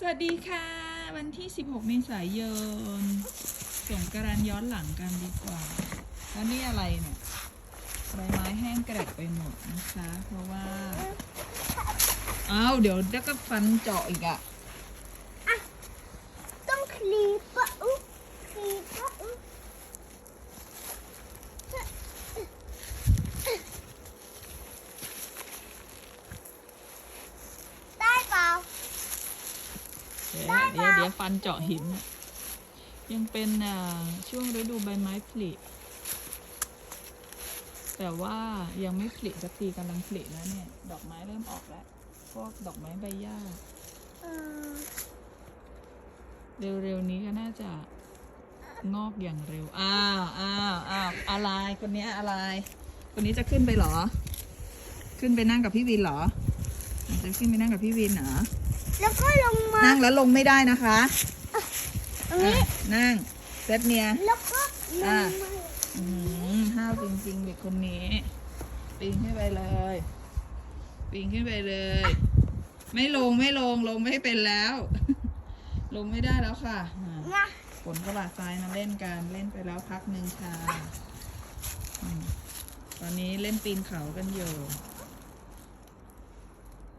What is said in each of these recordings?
สวัสดีค่ะ วันที่ 16 เมษายนส่งกรานย้อนหลังกันดีกว่า แล้วนี่อะไรเนี่ยใบไม้แห้งกระเดกไปหมดนะคะ เพราะว่า อ้าว เดี๋ยวเดี๋ยวก็ฟันเจาะอีกอะ ต้องคลีปะอุ๊คลีปะอุ๊ได้เปล่า เดี๋ยว ได้ เดี๋ยว ค่ะ เดี๋ยว ฟันเจาะหิน ยังเป็นอ่าช่วงฤดูใบไม้ผลิแต่ว่ายังไม่ผลิสักทีกำลังผลิแล้วเนี่ย ดอกไม้เริ่มออกแล้ว พวกดอกไม้ใบหญ้าเออเร็วๆนี้ก็น่าจะงอกอย่างเร็ว อ้าวอ้าวอ้าวอะไร คนนี้อะไร คนนี้จะขึ้นไปหรอ ขึ้นไปนั่งกับพี่วินหรอ จะขึ้นไปนั่งกับพี่วินเหรอ แล้วก็ลงมานั่งแล้วลงไม่ได้นะคะตรงนี้อะนั่งเซตเนีย แล้วก็ลงอะ มา อืมห้าวจริงๆเด็กคนนี้ ปีนขึ้นไปเลย ปีนขึ้นไปเลย ไม่ลงไม่ลงลงไม่เป็นแล้ว ลงไม่ได้แล้วค่ะอะนะฝนกระบาดทรายมาเล่นกันเล่นไปแล้วพักหนึ่งค่ะอืมตอนนี้เล่นปีนเขากันอยู่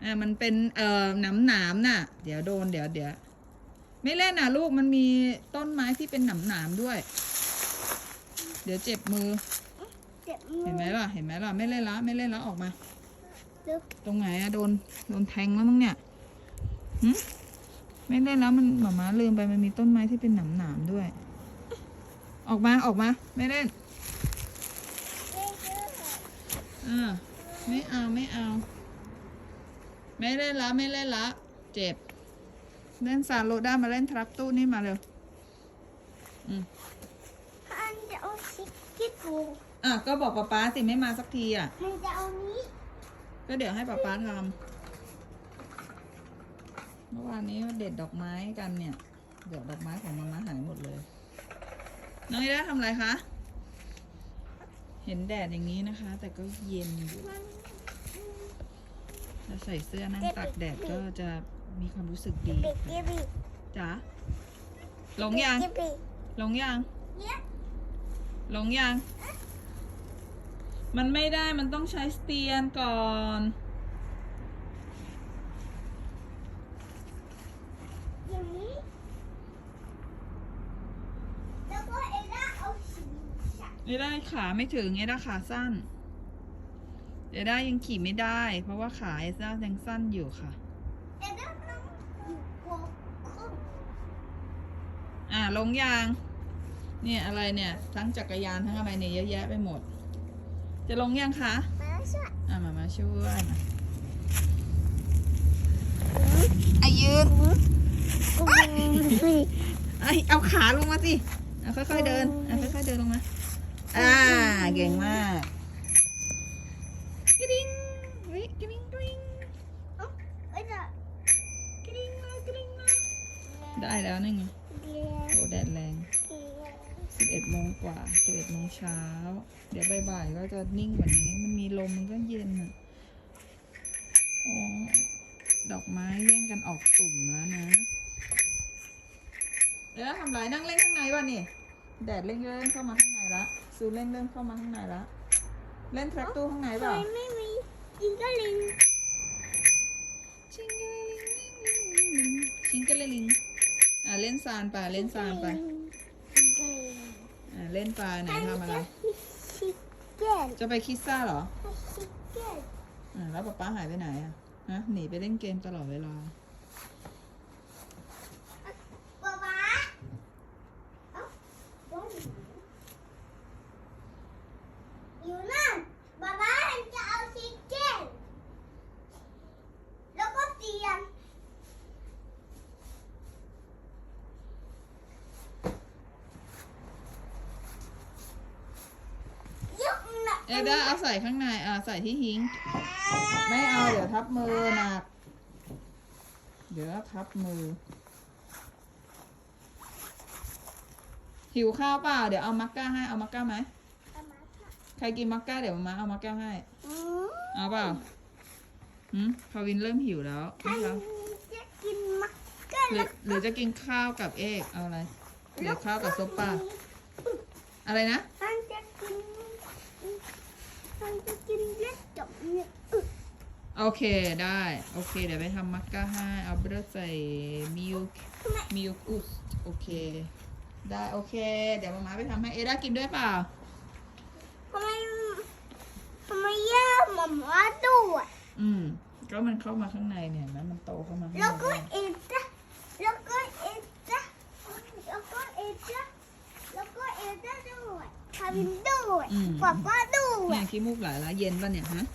อ่ามันเป็นเอ่อหนามหนามๆน่ะ เดี๋ยวโดนเดี๋ยวเดี๋ยวไม่เล่นนะลูกมันมีต้นไม้ที่เป็นหนามหนามๆด้วย เดี๋ยวเจ็บมือ เจ็บมือเห็นไหมล่ะ เห็นไหมล่ะ ไม่เล่นละไม่เล่นละออกมา ลึกตรงไหนอะโดนโดนแทงแล้วมั้งเนี่ยหึไม่เล่นแล้วมันหมามาลืมไปมันมีต้นไม้ที่เป็นหนามหนามๆด้วย ออกมาออกมา ไม่เล่นอ่าไม่เอาไม่เอา ไม่เล่นละไม่เล่นละ เจ็บ เล่นซาโลด้ามาเล่นทรัคตู้นี่มาเร็วอืมอันจะเอาซิกกี้ปูอะก็บอกป๊าป๊าสิไม่มาสักทีอะ มันจะเอานี้ก็เดี๋ยวให้ป๊าป๊าทำเมื่อวานนี้เด็ดดอกไม้กันเนี่ย เดี๋ยวดอกไม้ของมาม่าหายหมดเลย น้องอีด้าทำอะไรคะ เห็นแดดอย่างนี้นะคะ แต่ก็เย็นอยู่มันถ้า ใส่เสื้อนั่งตากแดดก็จะมีความรู้สึกดีเบกกี้บีจ๋าหลงยังเบกกี้บีหลงยังเนี่ยหลงยังมันไม่ได้มันต้องใช้สเตียนก่อนอย่างนี้แล้วก็เอล่าเอาสีสันเอด้าขาไม่ถึงเอด้าขาสั้น เอด้ายังขี่ไม่ได้ เพราะว่าขาเอด้ายังสั้นอยู่ค่ะเอล่าต้องอยู่โกขึ้นอ่าลงยาง เนี่ยอะไรเนี่ย ทั้งจักรยานทั้งอะไรเนี่ยเยอะแยะไปหมด จะลงยังคะ มาแล้วช่วยอ่ามามาช่วยมาอายืนไอยเอาขาลงมาสิเอาค่อยๆเดินอะค่อยๆเดินลงมา อ่าเก่งมากกริ๊งเฮ้ยกริ๊งกริ๊ง เอ้าเอ้ยจะ กริ๊งมากริ๊งมาได้ แล้วนี่ไงเรียนโอ้แดดแรงเรียน11โมงกว่า 11โมงเช้า เดี๋ยวบ่ายๆก็จะนิ่งกว่านี้ มันมีลมมันก็เย็นอะอ๋อดอกไม้แย่งกันออกตุ่มแล้วนะแล้วทำไรนั่งเล่นข้างในวะนี่ แดดเร่งเริ่มเข้ามาข้างในละซูเร่งเริ่มเข้ามาข้างในละ เล่นแทร็กตู้ข้างในทำเปล่าไมไม่มีจิงก็ลิงชิง นซานไปเล่นซานไปจิงก็ลิงอะเล่นไปไหนทำอะไรชิคเก้นจะไปคิดซ่าเหรอชิคเก้นอะแล้วป๊าป๊าหายไปไหนอะฮะหนีไปเล่นเกมตลอดเวลาป๊าป๊าเอ้าว่าอยู่นั่นป๊าป๊าจะเอาชิคเก้นแล้วก็เตียน ยกหนัก เอด้าเอาใส่ข้างในอะใส่ที่หิงไม่เอาเดี๋ยวทับมือหนัก เดี๋ยวทับมือ หิวข้าวเปล่า เดี๋ยวเอามักก้าให้ เอามักก้าไหม ใครกินมักก้าเดี๋ยวมาเอามักก้าให้อืมเอาเปล่าหืมพาวินเริ่มหิวแล้วใครนะคะจะกินมักก้าหรือหรือจะกินข้าวกับเอกเอาอะไรหรือข้าวกับซุปเปล่าอะไรนะ มันจะกินมันจะกินเล็กจบเนี่ยอึ โอเคได้ โอเค เดี๋ยวไปทำมักกะให้เอาเบอร์ใส่มิลค์ทำไมมิลค์อุสโอเค ได้โอเค เดี๋ยวมาม่าไปทำให้เอด้ากินด้วยเปล่าทำไมทำไมย่าหมามาด้วยอืมก็มันเข้ามาข้างในเนี่ยเห็นไหมมันโตเข้ามาข้างในแล้วก็เอ็ดจ้ะแล้วก็เอ็ดจ้ะแล้วก็เอ็ดจ้ะแล้วก็เอ็ดจ้ะด้วยทำด้วยป๊าป้าด้วเนี่ยยขี้มูกไหลแล้วเย็นป่ะเนี่ยฮะ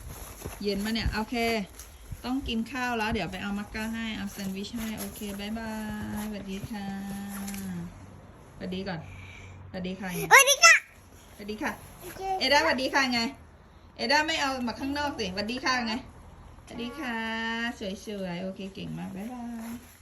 เย็นป่ะเนี่ย โอเค ต้องกินข้าวแล้ว เดี๋ยวไปเอามักกะให้ เอาแซนด์วิชให้ โอเคบายบายสวัสดีค่ะสวัสดีก่อนสวัสดีค่ะไงสวัสดีค่ะสวัสดีค่ะ เอด้าสวัสดีค่ะไง เอด้าไม่เอามาข้างนอกสิสวัสดีค่ะไงสวัสดีค่ะ สวยๆ โอเค เก่งมาก บ๊ายบาย